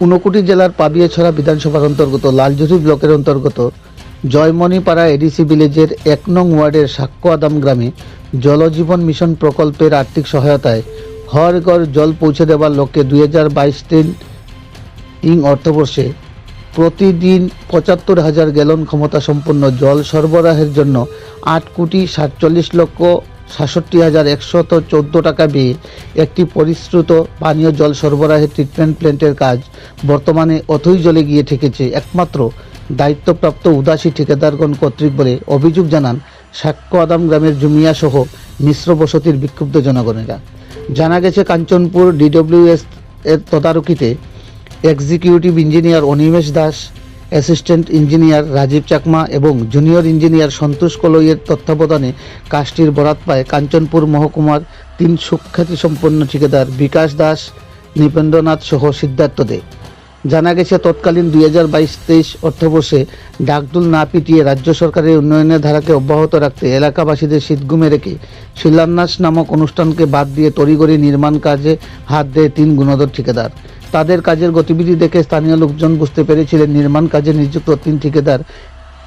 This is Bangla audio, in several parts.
ঊনকোটি জেলার পাবিয়াছড়া বিধানসভার অন্তর্গত লালজুরি ব্লকের অন্তর্গত জয়মণিপাড়া এডিসি ভিলেজের এক নং ওয়ার্ডের সাক্ষ্য আদাম গ্রামে জলজীবন মিশন প্রকল্পের আর্থিক সহায়তায় হর ঘর জল পৌঁছে দেওয়ার লক্ষ্যে দুই হাজার বাইশ তিন ইং অর্থবর্ষে প্রতিদিন পঁচাত্তর হাজার গ্যালন ক্ষমতা সম্পন্ন জল সরবরাহের জন্য আট কোটি সাতচল্লিশ লক্ষ সাতষট্টি হাজার একশত চোদ্দ টাকা ব্যয়ে একটি পরিশ্রুত পানীয় জল সরবরাহের ট্রিটমেন্ট প্ল্যান্টের কাজ বর্তমানে অথই জলে গিয়ে ঠেকেছে। একমাত্র দায়িত্বপ্রাপ্ত উদাসী ঠিকাদারগণ কর্তৃক বলে অভিযোগ জানান সাক্ষ্য আদাম গ্রামের জুমিয়া সহ মিশ্র বসতির বিক্ষুব্ধ জনগণেরা। জানা গেছে, কাঞ্চনপুর ডিডব্লিউএস এর তদারকিতে executive engineer Animesh Das assistant engineer Rajib Chakma এবং জুনিয়র ইঞ্জিনিয়ার সন্তোষ কলইয়ের তত্ত্বাবধানে কাজটির বরাত পায় কাঞ্চনপুর মহকুমার তিন সুখ্যাতি সম্পন্ন ঠিকাদার বিকাশ দাস, নৃপেন্দ্রনাথ সহ সিদ্ধার্থ দে জানা গেছে, তৎকালীন দুই হাজার বাইশ তেইশ অর্থবর্ষে ডাকডুল না পিটিয়ে রাজ্য সরকারের উন্নয়নের ধারাকে অব্যাহত রাখতে এলাকাবাসীদের শীতগুমে রেখে শিলান্যাস নামক অনুষ্ঠানকে বাদ দিয়ে তড়িগড়ি নির্মাণ কাজে হাত দেয় তিন গুণধর ঠিকাদার। তাদের কাজের গতিবিধি দেখে স্থানীয় লোকজন বুঝতে পেরেছিলেন নির্মাণ কাজে নিযুক্ত তিন ঠিকাদার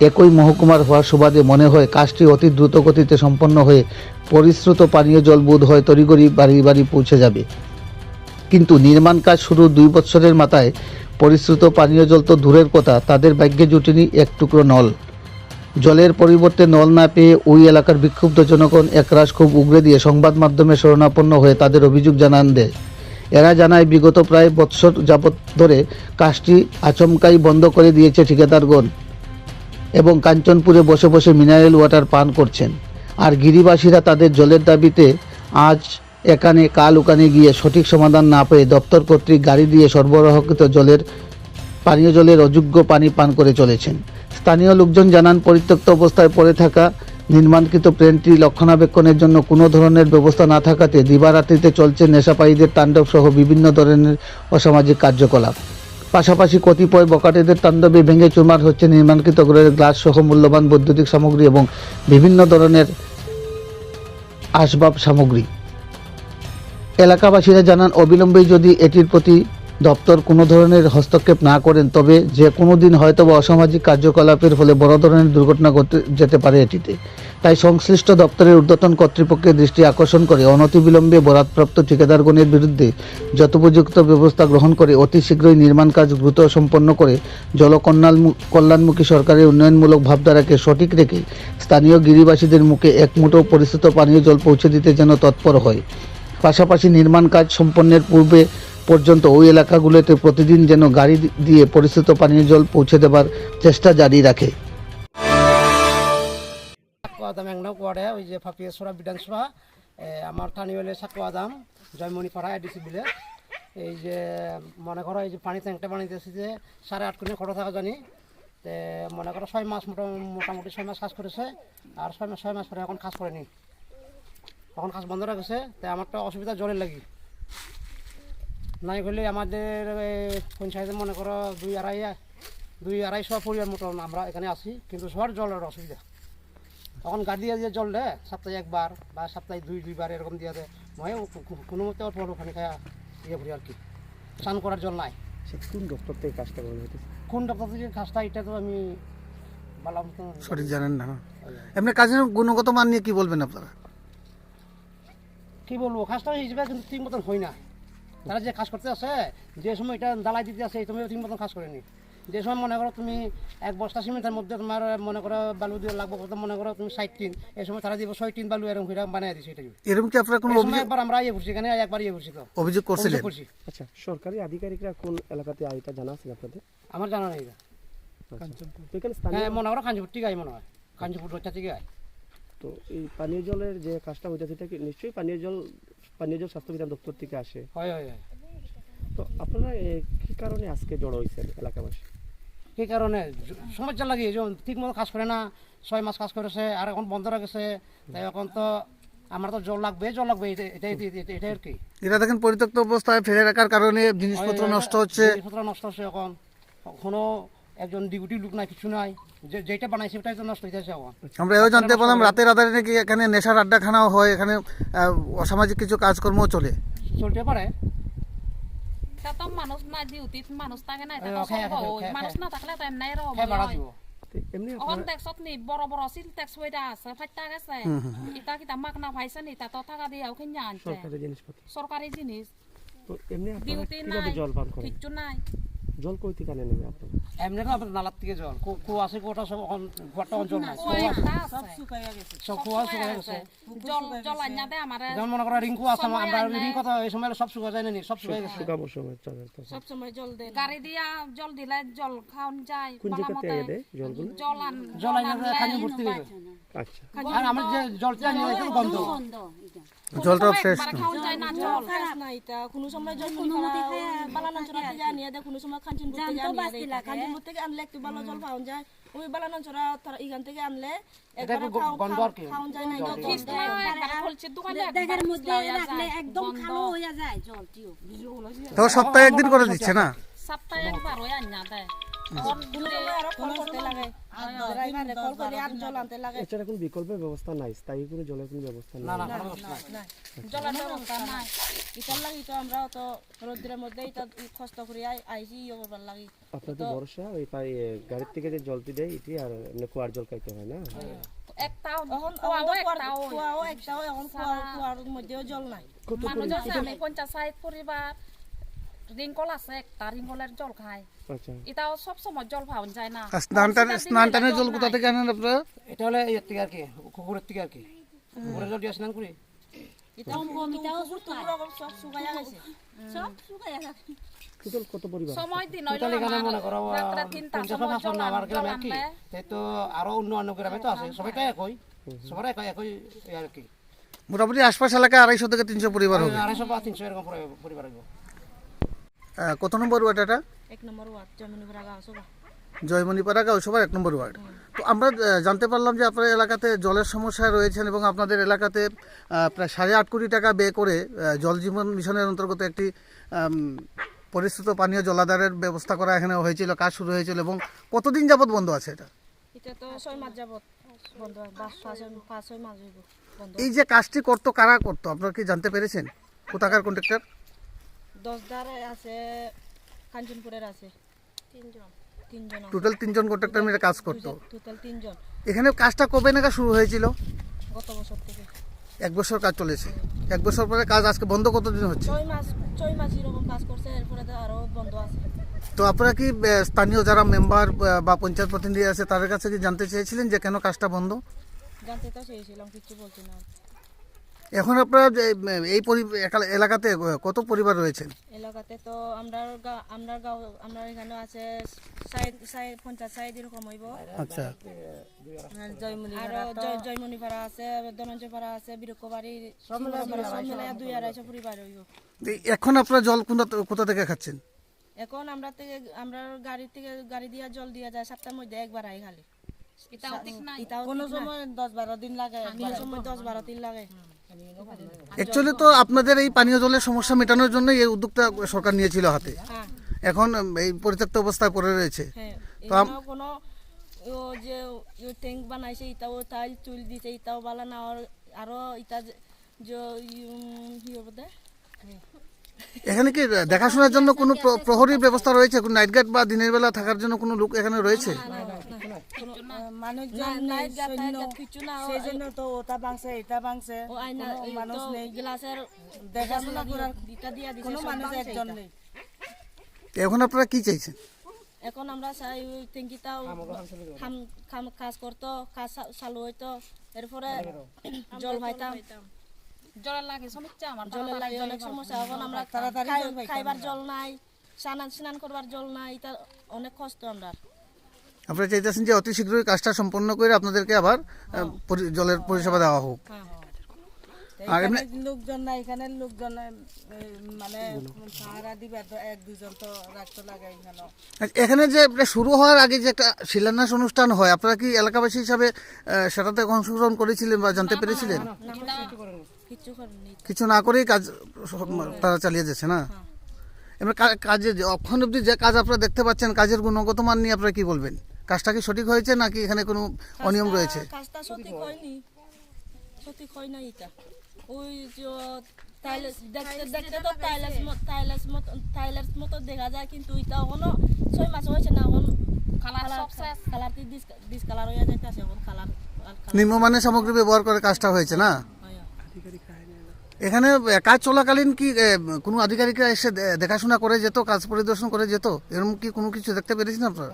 একই মহকুমার হওয়ার সুবাদে মনে হয় কাজটি অতি দ্রুত গতিতে সম্পন্ন হয়ে পরিশ্রুত পানীয় জল বোধ হয় তড়িগড়ি বাড়ি বাড়ি পৌঁছে যাবে। কিন্তু নির্মাণ কাজ শুরু দুই বছরের মাথায়। পরিশ্রুত পানীয় জল তো দূরের কথা, তাদের ভাগ্যে জুটেনি এক টুকরো নল। জলের পরিবর্তে নল না পেয়ে ওই এলাকার বিক্ষুব্ধ জনগণ একরাশ খুব উগরে দিয়ে সংবাদ মাধ্যমে শরণাপন্ন হয়ে তাদের অভিযোগ জানান দেয়। এরা জানায়, বিগত প্রায় বৎসর যাবৎ ধরে কাজটি আচমকাই বন্ধ করে দিয়েছে ঠিকাদারগণ এবং কাঞ্চনপুরে বসে বসে মিনারেল ওয়াটার পান করছেন। আর গিরিবাসীরা তাদের জলের দাবিতে আজ এখানে কাল ওখানে গিয়ে সঠিক সমাধান না পেয়ে দপ্তর কর্তৃক গাড়ি দিয়ে সরবরাহকৃত জলের, পানীয় জলের অযোগ্য পানি পান করে চলেছেন। স্থানীয় লোকজন জানান, পরিত্যক্ত অবস্থায় পড়ে থাকা নির্মাণকৃত প্লেনটি রক্ষণাবেক্ষণের জন্য কোনো ধরনের ব্যবস্থা না থাকাতে দিবারাত্রিতে চলছে নেশাপায়ীদের তাণ্ডব সহ বিভিন্ন ধরনের অসামাজিক কার্যকলাপ। পাশাপাশি কতিপয় বকাটেদের তাণ্ডবে ভেঙে চুরমার হচ্ছে নির্মাণকৃত গ্লাস সহ মূল্যবান বৈদ্যুতিক সামগ্রী এবং বিভিন্ন ধরনের আসবাব সামগ্রী। এলাকাবাসীরা জানান অবিলম্বে যদি এটির প্রতি দপ্তর কোনো ধরনের হস্তক্ষেপ না করেন, তবে যে কোনো দিন হয়তো বা অসামাজিক কার্যকলাপের ফলে বড় ধরনের দুর্ঘটনা ঘটে যেতে পারে এটিতে। তাই সংশ্লিষ্ট দপ্তরের ঊর্ধ্বতন কর্তৃপক্ষের দৃষ্টি আকর্ষণ করে অনতিবিলম্বে বরাদপ্রাপ্ত ঠিকাদারগণের বিরুদ্ধে যথোপযুক্ত ব্যবস্থা গ্রহণ করে অতি শীঘ্রই নির্মাণ কাজ দ্রুত সম্পন্ন করে জলকন্যাল কল্যাণমুখী সরকারের উন্নয়নমূলক ভাবধারাকে সঠিক রেখে স্থানীয় গিরিবাসীদের মুখে এক মুঠো পরিস্থিত পানীয় জল পৌঁছে দিতে যেন তৎপর হয়। পাশাপাশি নির্মাণ কাজ সম্পন্নের পূর্বে পর্যন্ত ওই এলাকাগুলোতে প্রতিদিন যেন গাড়ি দিয়ে পরিস্থিত পানীয় জল পৌঁছে দেবার চেষ্টা জারি রাখে। সাক্ষ্য আদাম এক নং ওয়ার্ডে ওই যে ফাপিয়েশ্বরা বিধানসভা আমার জয়মণিপাড়া, এডিসি বিলে এই যে মনে করো, এই যে পানি ট্যাঙ্কটা বানিয়েছি যে সাড়ে আট কোটি খরচ থাকা জানি। তে মনে করো ছয় মাস মোটা, মোটামুটি ছয় মাস কাজ করেছে, আর ছয় মাস ছয় মাস পরে এখন কাজ করেনি। এখন কাজ বন্ধ রাখেছে তাই আমার তো অসুবিধা জলের লাগি। নাই হলে আমাদের পঞ্চায়েতে মনে করো দুই আড়াই দুই আড়াইশো পরিবার মতন আমরা এখানে আছি কিন্তু সবার জলের অসুবিধা। তখন গাড়ি দিয়ে দিয়ে জল দেয় সপ্তাহে একবার বা সপ্তাহে দুই দুইবার এরকম দিয়ে দেয় মই কোনো মতে অল্প অল্প পানি খাওয়া ইয়ে করি আর কি স্নান করার জল নাই। সে কোন ডক্টর থেকে কাজটা করা হইতেছে কোন ডক্টর থেকে কাজটা এটা তো আমি বললাম তো সঠিক জানেন না এমনি কাজের গুণগত মান নিয়ে কি বলবেন আপনারা? কি বলব কাজটা হিসেবে কিন্তু ঠিক মতন হয় না। তারা যে কাজ করতে আছে যে সময় এটা দালাই দিতে আছে এই সময় ঠিক মতন কাজ করেনি। যে সময় মনে করো তুমি এক বস্তা সিমেন্টের মধ্যে তোমার মনে করো বালু দিয়ে লাগবে কত মনে করো তুমি ষাট টিন এই সময় তারা দিব ছয় টিন বালু এরকম করে বানিয়ে দিচ্ছে এটা এরকম কি আপনারা কোনো অভিযোগ একবার আমরা ইয়ে করছি এখানে একবার ইয়ে করছি তো। অভিযোগ করছিলেন? আচ্ছা সরকারি আধিকারিকরা কোন এলাকাতে আইটা জানা আছে আপনাদের? আমার জানা নেই এটা। আচ্ছা। এখানে স্থানীয় হ্যাঁ মনে করো কাঞ্জিপুর ঠিক আছে মনে হয়। কাঞ্জিপুর রোজা থেকে আয়। তো এই পানীয় জলের যে কাজটা হইতেছে এটা কি নিশ্চয়ই পানীয় জল পানীয় জল স্বাস্থ্য বিধান দপ্তর থেকে আসে। হয় হয় হয়। তো আপনারা এ, কি কারণে আজকে জড়ো হয়েছেন এলাকাবাসী? সেই কারণে? সমস্যা লাগে যে ঠিক মতো কাজ করে না ছয় মাস কাজ করেছে আর এখন বন্ধ রেখেছে তাই এখন তো আমার তো জল লাগবে জল লাগবে এটা এটাই এটাই- এটাই আর কি। এটা দেখেন পরিত্যক্ত অবস্থায় ফেলে রাখার কারণে জিনিসপত্র নষ্ট হচ্ছে। জিনিসপত্র নষ্ট হচ্ছে এখন। কোনো একজন ডিউটি লোক নাই কিছু নাই। যেটা বানাইছে ওটাই তো নষ্ট হইতেছে এখন আমরা এও জানতে পারলাম রাতের আধারে নাকি এখানে নেশার আড্ডাখানাও হয় এখানে অসামাজিক কিছু কাজকর্মও চলে। চলতে পারে। মানুষ ডিউটিত মানুষ থাকে হয়। খেয়ে মানুষ না থাকলে বাড়া এমনি নি বড় বড় সিল ট্যাক্স হইতা আছে ফাইটা গেছে। ইটা কিতা মাক না পাইছে নি তা তো টাকা দিয়ে আনছে। সরকারি জিনিস। তো এমনি ডিউটি নাই জল পান করেন? কিচ্ছু নাই। জল কই থেকে আনেন এমনি আপনারা? এমনি তো আমাদের নালার থেকে জল। কু- কুয়া আছে কুয়াটা সব কুয়াটা অঞ্চল নাই। ওই একটা আছে? সব কুয়া শুকিয়ে গেছে। জল জল আইনা দে আমারে যেমন মনে করো রিঙ্কু আছে আমরা রিঙ্কু কথা এই সময় সব শুকিয়ে যায় না নি, সব শুকিয়ে গেছে। শুকানোর সময় চলে সব। সময় জল দে। গাড়ি দিয়া জল দিলে জল খাওন যায় কোন বালা জায়গা মতে থেকে দেয় জলগুলো? জল আন জল আইনা খানি ভর্তি দেবে আচ্ছা। আর আমরা যে জলটা নিয়ে গেছে গন্ধ জলটা ফ্রেশ খাওন যায় না জল না এটা। কোনো সময় জল কোনো মতে বালানা চড়া থেকে আনিয়ে দেয় কোনো সময় খানচিন থেকে আনিয়ে দেয় খানচিন থেকে আনলে একটু ভালো জল পাওয়া যায়। ওই বালানা চড়া তারা এখান থেকে আনলে এটা একবার গন্ধ আর কি। খাওয়া যায় না একবার দোকানে দেহের মধ্যে রাখলে একদম কালো হয়ে যায় জলটিও তো সপ্তাহে একদিন করে দিচ্ছে না? সপ্তাহে একবার ওই আন্না দেয় এছাড়া কোনো বিকল্প ব্যবস্থা নাই স্থায়ী কোনো জলের কোনো ব্যবস্থা নাই। জলের ব্যবস্থা নাই। ইটার লাগি তো আমরা তো রোদ্রের মধ্যে এটা কষ্ট করে আইছি ইয়ে করবার লাগি। আপনাদের ভরসা ওই পাই গাড়ির থেকে যে জলটি দেয় এটি আর কুয়ার জল খাইতে হয় না? পঞ্চাশ পরিবার। রিঙ্কল আছে একটা রিঙ্কলের জল খায়। আচ্ছা। এটাও সব সময় জল পাওয়া যায় না। স্নান টানে স্নান টানের জল কোথা থেকে আনেন আপনারা? এটা হলে ইয়ের থেকে আর কি কুকুরের থেকে আর কি। কুকুরের জল দিয়ে স্নান করি। মনে আর অন্য অন্য গ্রামে তো আছে সবাই তো একই। সবার একই একই আর কি। মোটামুটি আশপাশ এলাকায় আড়াইশো থেকে তিনশো পরিবার হবে। আড়াইশো বা তিনশো এরকম পরি- পরিবার আহ, কত নম্বর ওয়ার্ড এটা? এক নম্বর ওয়ার্ড জমিনুপুরা গাঁও সভা। জয়মণিপাড়া এক নম্বর ওয়ার্ড। তো আমরা জানতে পারলাম যে আপনার এলাকাতে জলের সমস্যা রয়েছেন এবং আপনাদের এলাকাতে প্রায় সাড়ে আট কোটি টাকা ব্যয় করে জল জীবন মিশনের অন্তর্গত একটি পরিশ্রুত পানীয় জলাধারের ব্যবস্থা করা এখানে হয়েছিল কাজ শুরু হয়েছিল এবং কতদিন যাবত বন্ধ আছে এটা? এটা তো ছয় মাস এই যে কাজটি করতো কারা করতো? আপনারা কি জানতে পেরেছেন? কোথাকার কন্ট্রাক্টর? দশ দার আছে কাঞ্চনপুরের আছে। তিনজন। তিনজন টোটাল তিনজন কন্ট্রাক্টর মিলে কাজ করতো? টোটাল তিনজন। এখানে কাজটা কবে নাকা শুরু হয়েছিল? গত বছর থেকে। এক বছর কাজ চলেছে। এক বছর পরে কাজ আজকে বন্ধ কতদিন হচ্ছে? ছয় মাস ছয় মাস এরকম কাজ করছে এরপরে তো আরও বন্ধ আছে। তো আপনারা কি স্থানীয় যারা মেম্বার বা পঞ্চায়েত প্রতিনিধি আছে তাদের কাছে কি জানতে চেয়েছিলেন যে কেন কাজটা বন্ধ? জানতে তো চেয়েছিলাম কিছু বলছি না। এখন আপনারা এই এলাকাতে কত পরিবার রয়েছেন এলাকাতে তো আমরা আমরা গাঁও আমরা এখানে আছে সাইড সাইড এরকম হইব। আচ্ছা। আর জয়মণি পাড়া আছে ধনঞ্জয় পাড়া আছে বিরক্ষ বাড়ি সব মিলে দুই আড়াইশো পরিবার হইব। এখন আপনারা জল কোথা কোথা থেকে খাচ্ছেন? এখন আমরা থেকে আমরা গাড়ি থেকে গাড়ি দিয়া জল দিয়া যায় সাতটার মধ্যে একবার আই খালি। এটাও ঠিক নাই? কোনো সময় দশ বারো দিন লাগে কোনো সময় দশ বারো দিন লাগে। অ্যাকচুয়ালি তো আপনাদের এই পানীয় জলের সমস্যা মেটানোর জন্য এই উদ্যোগটা সরকার নিয়েছিল হাতে। হ্যাঁ। এখন এই পরিত্যক্ত অবস্থায় পড়ে রয়েছে। হ্যাঁ তো কোনো ও যে ট্যাঙ্ক বানাইছে ইটাও টাইল চুল দিছে ইটাও বালা না আর আরও ইটা এখানে কি দেখাশোনার জন্য কোনো প্র- প্রহরীর ব্যবস্থা রয়েছে? কোনো নাইট গার্ড বা দিনের বেলা থাকার জন্য কোনো লোক এখানে রয়েছে? মানুষজন নাই কিছু সেই জন্য তো ওটা ভাঙছে এটা ভাঙছে ও আইনা কোনো মানুষ নেই। দেখাশোনা করার ইটা দিয়া দিছে কোনো মানুষ একজন নেই। এখন আপনারা কি চাইছেন? এখন আমরা চাই ওই ট্যাঙ্কিটাও খাম খাম কাজ করতো কাজ চালু হইতো এরপরে জল পাইতাম জলের লাগে সমস্যা আমার জলের লাগে অনেক সমস্যা এখন আমরা খাইবার জল নাই স্নান স্নান করবার জল নাই এটা অনেক কষ্ট আমরা। আপনারা চাইতেছেন যে অতি শীঘ্রই কাজটা সম্পন্ন করে আপনাদেরকে আবার পরি- জলের পরিষেবা দেওয়া হোক। হ্যাঁ আর এমনি এখানে লোকজন না এখানে লোকজন মানে সাহারা দিবে এক দুজন তো রাখতে লাগে এখানে এখানে যে এটা শুরু হওয়ার আগে যে একটা শিলান্যাস অনুষ্ঠান হয় আপনারা কি এলাকাবাসী হিসাবে সেটাতে অংশগ্রহণ করেছিলেন বা জানতে পেরেছিলেন? কিছু না করেই কাজ তারা চালিয়ে যাচ্ছে না? এবার কাজে যে অক্ষণ অব্দি যে কাজ আপনারা দেখতে পাচ্ছেন কাজের গুণগত মান নিয়ে আপনারা কি বলবেন? কাজটা কি সঠিক হয়েছে নাকি এখানে কোনো অনিয়ম রয়েছে? কাজটা সঠিক হয়নি। সঠিক হয় না এটা। ওই দেখতে দেখতে তো টাইলস টাইলস মতো টাইলস মতো দেখা যায় কিন্তু এটা এখনও ছয় মাস হয়েছে না এখন ডিসকালার হয়ে যাইতেছে এখন কালার নিম্নমানের সামগ্রী ব্যবহার করে কাজটা হয়েছে না? এখানে কাজ চলাকালীন কি কোনো আধিকারিকরা এসে দেখাশোনা করে যেত কাজ পরিদর্শন করে যেত? এরকম কি কোনো কিছু দেখতে পেরেছেন আপনারা?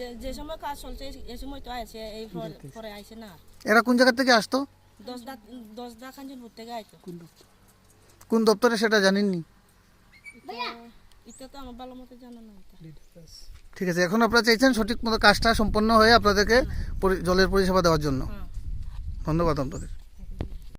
যে যে সময় কাজ চলছে এই সময় তো আছে এই পরে- আইছে না। এরা কোন জায়গা থেকে আসতো? দশ দা দশ দা খানজন থেকে আইতো। কোন দপ্তরে? সেটা জানেননি? এটা তো আমার ভালো মতো জানা না ঠিক আছে এখন আপনারা চাইছেন সঠিক মতো কাজটা সম্পন্ন হয়ে আপনাদেরকে পরি- জলের পরিষেবা দেওয়ার জন্য। ধন্যবাদ আপনাদের।